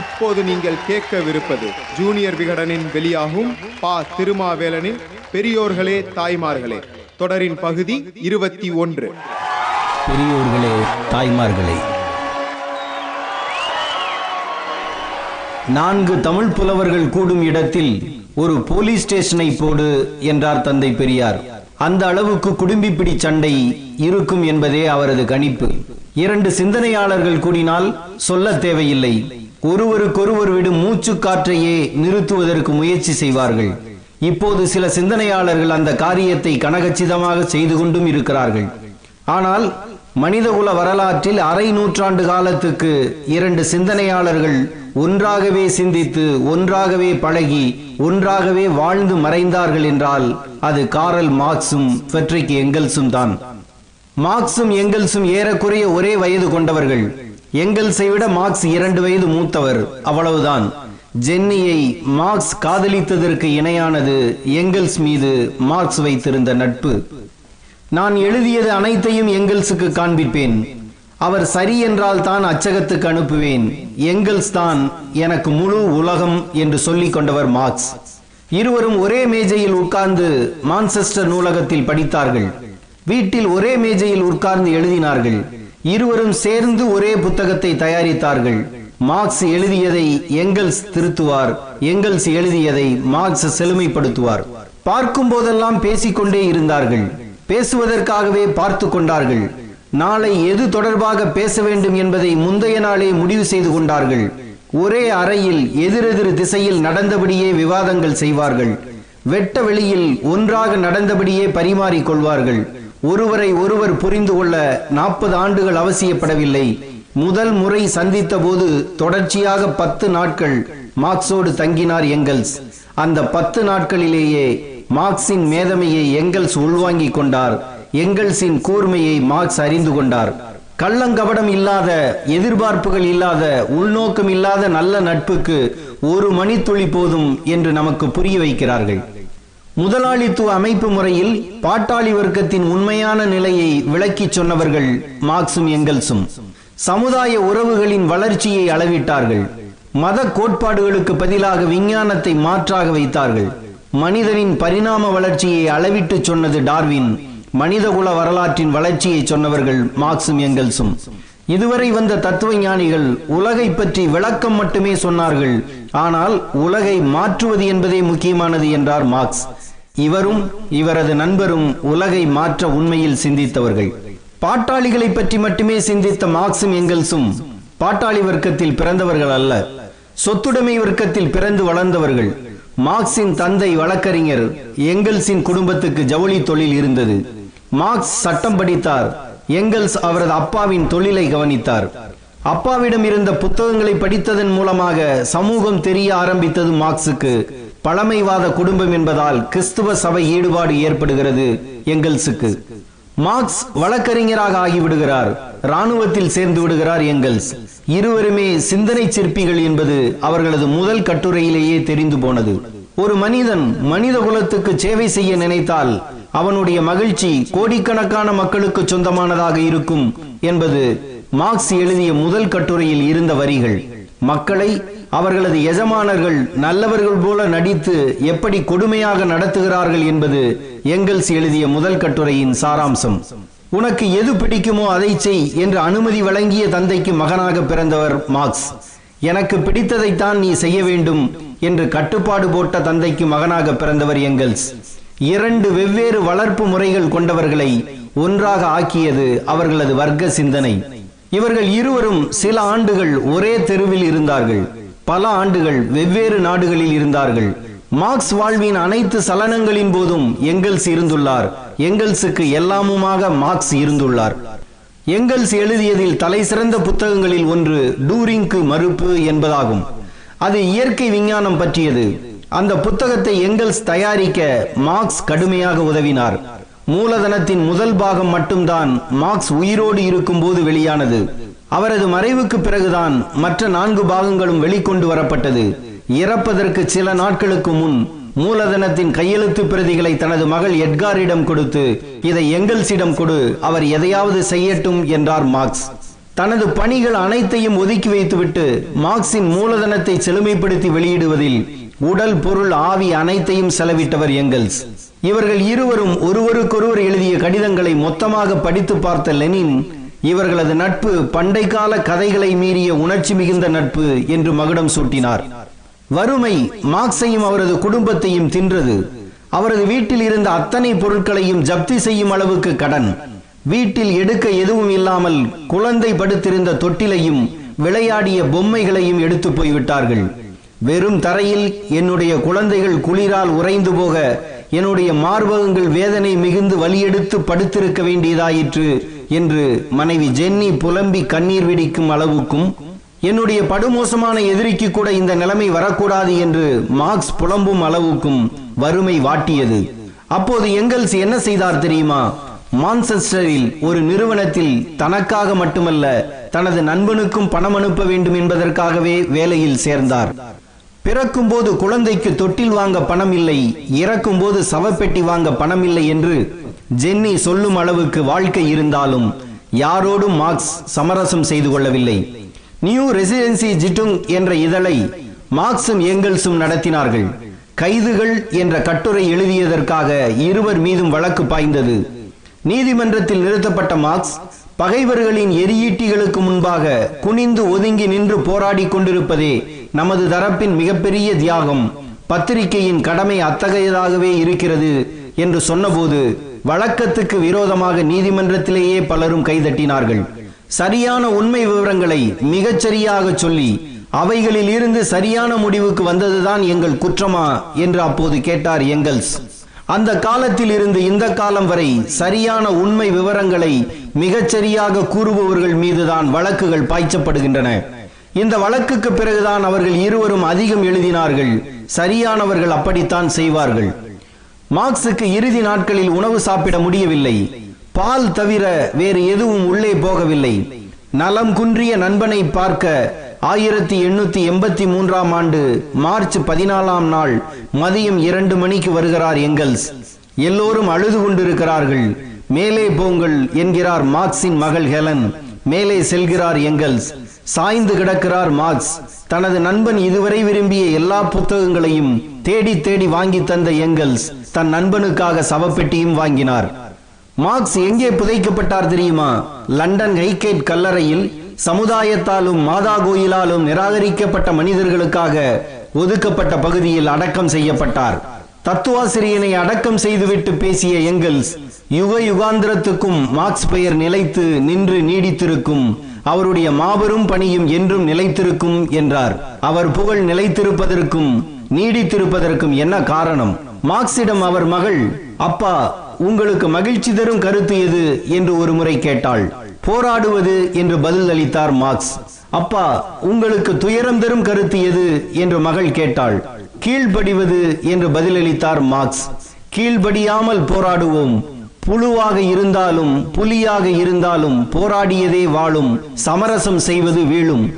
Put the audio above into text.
இப்போது நீங்கள் கேட்கவிருப்பது ஜூனியர் விகடனின் வெளியாகும் பா. திருமாவேலனின் பெரியோர்களே தாய்மார்களே. தொடரின் பகுதி இருபத்தி ஒன்று. பெரியோர்களே தாய்மார்களே. நான்கு தமிழ் புலவர்கள் கூடும் இடத்தில் ஒரு போலீஸ் ஸ்டேஷனை போடு என்றார் தந்தை பெரியார். அந்த அளவுக்கு குடும்பிப்பிடி சண்டை இருக்கும் என்பதே அவரது கணிப்பு. இரண்டு சிந்தனையாளர்கள் கூடினால் சொல்ல தேவையில்லை. ஒருவருக்கொருவர் விடும் மூச்சு காற்றையே நிறுத்துவதற்கு முயற்சி செய்வார்கள். இப்போது சில சிந்தனையாளர்கள் அந்த காரியத்தை கனகச்சிதமாக செய்து கொண்டும் இருக்கிறார்கள். ஆனால் மனிதகுல வரலாற்றில் அரை நூற்றாண்டு காலத்துக்கு இரண்டு சிந்தனையாளர்கள் ஒன்றாகவே சிந்தித்து ஒன்றாகவே பழகி ஒன்றாகவே வாழ்ந்து மறைந்தார்கள் என்றால் அது காரல் மார்க்ஸும் ஃபெட்ரிக் எங்கெல்ஸும் தான். மார்க்சும் எங்கல்ஸும் ஏறக்குறைய ஒரே வயது கொண்டவர்கள். எங்கெல்ஸை விட மார்க்ஸ் இரண்டு வயது மூத்தவர். அவ்வளவுதான். ஜென்னியை மார்க்ஸ் காதலித்ததற்கு இணையானது எங்கல்ஸ் மீது மார்க்ஸ் வைத்திருந்த நட்பு. நான் எழுதியது அனைத்தையும் எங்கெல்ஸுக்கு காண்பிப்பேன். அவர் சரி என்றால் தான் அச்சகத்துக்கு அனுப்புவேன். எங்கெல்ஸ் தான் எனக்கு முழு உலகம் என்று சொல்லிக் கொண்டவர் மார்க்ஸ். இருவரும் ஒரே மேஜையில் உட்கார்ந்து மான்செஸ்டர் நூலகத்தில் படித்தார்கள். வீட்டில் ஒரே மேஜையில் உட்கார்ந்து எழுதினார்கள். இருவரும் சேர்ந்து ஒரே புத்தகத்தை தயாரித்தார்கள். மார்க்ஸ் எழுதியதை எங்கல்ஸ் திருத்துவார். எங்கல்ஸ் எழுதியதை மார்க்ஸ் செழுமைப்படுத்துவார். பார்க்கும் போதெல்லாம் பேசிக்கொண்டே இருந்தார்கள். பேசுவதற்காகவே பார்த்து கொண்டார்கள். நாளை எது தொடர்பாக பேச வேண்டும் என்பதை முந்தைய நாளே முடிவு செய்து கொண்டார்கள். ஒரே அறையில் எதிரெதிர் திசையில் நடந்தபடியே விவாதங்கள் செய்வார்கள். வெட்ட வெளியில் ஒன்றாக நடந்தபடியே பரிமாறிக் கொள்வார்கள். ஒருவரை ஒருவர் புரிந்து கொள்ள நாற்பது ஆண்டுகள் அவசியப்படவில்லை. முதல் முறை சந்தித்த போது தொடர்ச்சியாக பத்து நாட்கள் மார்க்ஸோடு தங்கினார் எங்கல்ஸ். அந்த பத்து நாட்களிலேயே மார்க்சின் மேதமையை எங்கல்ஸ் உள்வாங்கிக் கொண்டார். எங்கல்ஸின் கூர்மையை மார்க்ஸ் அறிந்து கொண்டார். கள்ளங்கபடம் இல்லாத எதிர்பார்ப்புகள் இல்லாத உள்நோக்கம் இல்லாத நல்ல நட்புக்கு ஒரு மணித்துளி போதும் என்று நமக்கு புரிய வைக்கிறார்கள். முதலாளித்துவ அமைப்பு முறையில் பாட்டாளி வர்க்கத்தின் உண்மையான நிலையை விளக்கிச் சொன்னவர்கள் மார்க்சும் எங்கல்ஸும் சமுதாய உறவுகளின் வளர்ச்சியை அளவிட்டார்கள். மத கோட்பாடுகளுக்கு பதிலாக விஞ்ஞானத்தை மாற்றாக வைத்தார்கள். மனிதனின் பரிணாம வளர்ச்சியை அளவிட்டு சொன்னது டார்வின் மனிதகுல வரலாற்றின் வளர்ச்சியை சொன்னவர்கள் மார்க்சும் எங்கல்ஸும் இதுவரை வந்த தத்துவ ஞானிகள் உலகை பற்றி விளக்கம் மட்டுமே சொன்னார்கள். ஆனால் உலகை மாற்றுவது என்பதே முக்கியமானது என்றார் மார்க்ஸ். இவரும் இவரது நண்பரும் உலகை மாற்ற உண்மையில் சிந்தித்தவர்கள். பாட்டாளிகளை பற்றி மட்டுமே சிந்தித்த மார்க்சும் எங்கல்ஸும் பாட்டாளி வர்க்கத்தில் பிறந்தவர்கள் அல்ல. சொத்துடைமை வர்க்கத்தில் பிறந்து வளர்ந்தவர்கள். மார்க்சின் தந்தை வழக்கறிஞர் எங்கல்ஸின் குடும்பத்துக்கு ஜவுளி தொழில் இருந்தது. மார்க்ஸ் சட்டம் படித்தார். எங்கல்ஸ் அவரது அப்பாவின் தொழிலை கவனித்தார். அப்பாவிடம் இருந்த புத்தகங்களை படித்ததன் மூலமாக சமூகம் தெரிய ஆரம்பித்தது மார்க்சுக்கு. பழமைவாத குடும்பம் என்பதால் கிறிஸ்துவ சபை ஈடுபாடு ஏற்படுகிறது. எங்கல்ஸுக்கு மார்க்ஸ் வழக்கறிஞராக ஆகிவிடுகிறார். ராணுவத்தில் சேர்ந்து விடுகிறார் எங்கல்ஸ் இருவருமே சிந்தனை சிற்பிகள் என்பது அவர்களது முதல் கட்டுரையிலேயே தெரிந்து போனது. ஒரு மனிதன் மனித குலத்துக்கு சேவை செய்ய நினைத்தால் அவனுடைய மகிழ்ச்சி கோடிக்கணக்கான மக்களுக்கு சொந்தமானதாக இருக்கும் என்பது மார்க்ஸ் எழுதிய முதல் கட்டுரையில் இருந்த வரிகள். மக்களை அவர்களது எஜமானர்கள் நல்லவர்கள் போல நடித்து எப்படி கொடுமையாக நடத்துகிறார்கள் என்பது எங்கல்ஸ் எழுதிய முதல் கட்டுரையின் சாராம்சம். உனக்கு எது பிடிக்குமோ அதை செய் என்று அனுமதி வழங்கிய தந்தைக்கு மகனாக பிறந்தவர் மார்க்ஸ். எனக்கு பிடித்ததைத்தான் நீ செய்ய வேண்டும் என்று கட்டுப்பாடு போட்ட தந்தைக்கு மகனாக பிறந்தவர் எங்கல்ஸ். இரண்டு வெவ்வேறு வளர்ப்பு முறைகள் கொண்டவர்களை ஒன்றாக ஆக்கியது அவர்களது வர்க்க சிந்தனை. இவர்கள் இருவரும் சில ஆண்டுகள் ஒரே தெருவில் இருந்தார்கள். பல ஆண்டுகள் வெவ்வேறு நாடுகளில் இருந்தார்கள். மார்க்ஸ் வாழ்வின் அனைத்து சலனங்களின் போதும் எங்கல்ஸ் இருந்துள்ளார். எங்கல்ஸுக்கு எல்லாமுமாக மார்க்ஸ் இருந்துள்ளார். எங்கல்ஸ் எழுதியதில் தலை சிறந்த புத்தகங்களில் ஒன்று டூரிங்கு மறுப்பு என்பதாகும். அது இயற்கை விஞ்ஞானம் பற்றியது. அந்த புத்தகத்தை எங்கல்ஸ் தயாரிக்க மார்க்ஸ் கடுமையாக உதவினார். மூலதனத்தின் முதல் பாகம் மட்டும்தான் மார்க்ஸ் உயிரோடு இருக்கும்போது வெளியானது. அவரது மறைவுக்கு பிறகுதான் மற்ற நான்கு பாகங்களும் வெளிக்கொண்டு வரப்பட்டது. இறப்பதற்கு சில நாட்களுக்கு முன் மூலதனத்தின் கையெழுத்து பிரதிகளை தனது மகள் எட்காரிடம் கொடுத்து இதை எங்கல்ஸிடம் கொடு அவர் எதையாவது செய்யட்டும் என்றார் மார்க்ஸ். தனது பணிகள் அனைத்தையும் ஒதுக்கி வைத்துவிட்டு மார்க்சின் மூலதனத்தை செழுமைப்படுத்தி வெளியிடுவதில் உடல் பொருள் ஆவி அனைத்தையும் செலவிட்டவர் எங்கல்ஸ். இவர்கள் இருவரும் ஒருவருக்கொருவர் எழுதிய கடிதங்களை மொத்தமாக படித்து பார்த்த லெனின் இவர்களது நட்பு பண்டை கால கதைகளை மீறிய உணர்ச்சி மிகுந்த நட்பு என்று மகுடம் சூட்டினார். வறுமை மார்க்ஸையும் அவரது குடும்பத்தையும் தின்றது. அவரது வீட்டில் இருந்த அத்தனை பொருட்களையும் ஜப்தி செய்யும் அளவுக்கு கடன். வீட்டில் எடுக்க எதுவும் இல்லாமல் குழந்தை படுத்திருந்த தொட்டிலையும் விளையாடிய பொம்மைகளையும் எடுத்து போய்விட்டார்கள். வெறும் தரையில் என்னுடைய குழந்தைகள் குளிரால் உறைந்து போக என்னுடைய மார்பகங்கள் வேதனை மிகுந்து வலியெடுத்து படுத்திருக்க வேண்டியதாயிற்று என்று மனைவி ஜென்னி புலம்பி கண்ணீர் வெடிக்கும் அளவுக்கும் என்னுடைய படுமோசமான எதிரிக்கு கூட இந்த நிலைமை வரக்கூடாது என்று மார்க்ஸ் புலம்பும் அளவுக்கும் வறுமை வாட்டியது. அப்போது எங்கல்ஸ் என்ன செய்தார் தெரியுமா? மான்செஸ்டரில் ஒரு நிறுவனத்தில் தனக்காக மட்டுமல்ல தனது நண்பனுக்கும் பணம் அனுப்ப வேண்டும் என்பதற்காகவே வேலையில் சேர்ந்தார். பிறக்கும் போது குழந்தைக்கு தொட்டில் வாங்க பணம் இல்லை இறக்கும் போது சவப்பெட்டி வாங்க பணம் இல்லை என்று ஜென்னி சொல்லும் அளவுக்கு வாழ்க்கை இருந்தாலும் யாரோடும் மார்க்ஸ் சமரசம் செய்து கொள்ளவில்லை. நியூ ரெசிடென்சி ஜிட்டுங் என்ற இதழை மார்க்சும் எங்கல்ஸும் நடத்தினார்கள். கைதுகள் என்ற கட்டுரை எழுதியதற்காக இருவர் மீதும் வழக்கு பாய்ந்தது. நீதிமன்றத்தில் நிறுத்தப்பட்ட மார்க்ஸ் பகைவர்களின் எரியீட்டிகளுக்கு முன்பாக குனிந்து ஒதுங்கி நின்று போராடி கொண்டிருப்பதே நமது தரப்பின் மிகப்பெரிய தியாகம். பத்திரிகையின் கடமை அத்தகையதாகவே இருக்கிறது என்று சொன்னபோது வழக்கத்துக்கு விரோதமாக நீதிமன்றத்திலேயே பலரும் கைதட்டினார்கள். சரியான உண்மை விவரங்களை மிகச்சரியாக சொல்லி அவைகளில் இருந்து சரியான முடிவுக்கு வந்ததுதான் எங்கள் குற்றமா? என்று அப்போது கேட்டார் எங்கல்ஸ். அந்த காலத்தில் இருந்து இந்த காலம் வரை சரியான உண்மை விவரங்களை மிகச்சரியாக கூறுபவர்கள் மீதுதான் வழக்குகள் பாய்ச்சப்படுகின்றன. இந்த வழக்குக்கு பிறகுதான் அவர்கள் இருவரும் அதிகம் எழுதினார்கள். சரியானவர்கள் அப்படித்தான் செய்வார்கள். மார்க்ஸுக்கு இறுதி நாட்களில் உணவு சாப்பிட முடியவில்லை. பால் தவிர வேறு எதுவும் உள்ளே போகவில்லை. நலம் குன்றிய நண்பனை பார்க்க ஆயிரத்தி எண்ணூத்தி எண்பத்தி மூன்றாம் ஆண்டு மார்ச் பதினாலாம் நாள் மதியம் இரண்டு மணிக்கு வருகிறார் எங்கல்ஸ். எல்லோரும் அழுது கொண்டிருக்கிறார்கள். மேலே போங்கள் என்கிறார் மார்க்ஸின் மகள் ஹெலன். மேலே செல்கிறார் எங்கல்ஸ். சாய்ந்து கிடக்கிறார் மார்க்ஸ். தனது நண்பன் இதுவரை விரும்பிய எல்லா புத்தகங்களையும் தேடி தேடி வாங்கி தந்த எங்கல்ஸ் தன் நண்பனுக்காக சவப்பெட்டியும் வாங்கினார். மார்க்ஸ் எங்கே புதைக்கப்பட்டார் தெரியுமா? லண்டன் ஹைகேட் கல்லறையில் சமுதாயத்தாலும் மாதா கோயிலாலும் நிராகரிக்கப்பட்ட மனிதர்களுக்காக ஒதுக்கப்பட்ட பகுதியில் அடக்கம் செய்யப்பட்டார். தத்துவாசிரியனை அடக்கம் செய்துவிட்டு பேசிய எங்கல்ஸ் யுக யுகாந்திரத்துக்கும் மார்க்ஸ் பெயர் நிலைத்து நின்று நீடித்திருக்கும் அவருடைய மாபெரும் பணியும் என்றும் நிலைத்திருக்கும் என்றார். அவர் புகழ் நிலைத்திருப்பதற்கும் நீடித்திருப்பதற்கும் என்ன காரணம்? மார்க்சிடம் அவர் மகள் அப்பா உங்களுக்கு மகிழ்ச்சி தரும் கருத்து எது என்று ஒரு முறை கேட்டாள். போராடுவது என்று பதில் அளித்தார் மார்க்ஸ். அப்பா உங்களுக்கு துயரம் தரும் கருத்து எது என்று மகள் கேட்டாள். கீழ்படிவது என்று பதிலளித்தார் மார்க்ஸ். கீழ்படியாமல் போராடுவோம். புழுவாக இருந்தாலும் புலியாக இருந்தாலும் போராடியதே வாழும். சமரசம் செய்வது வீழும்.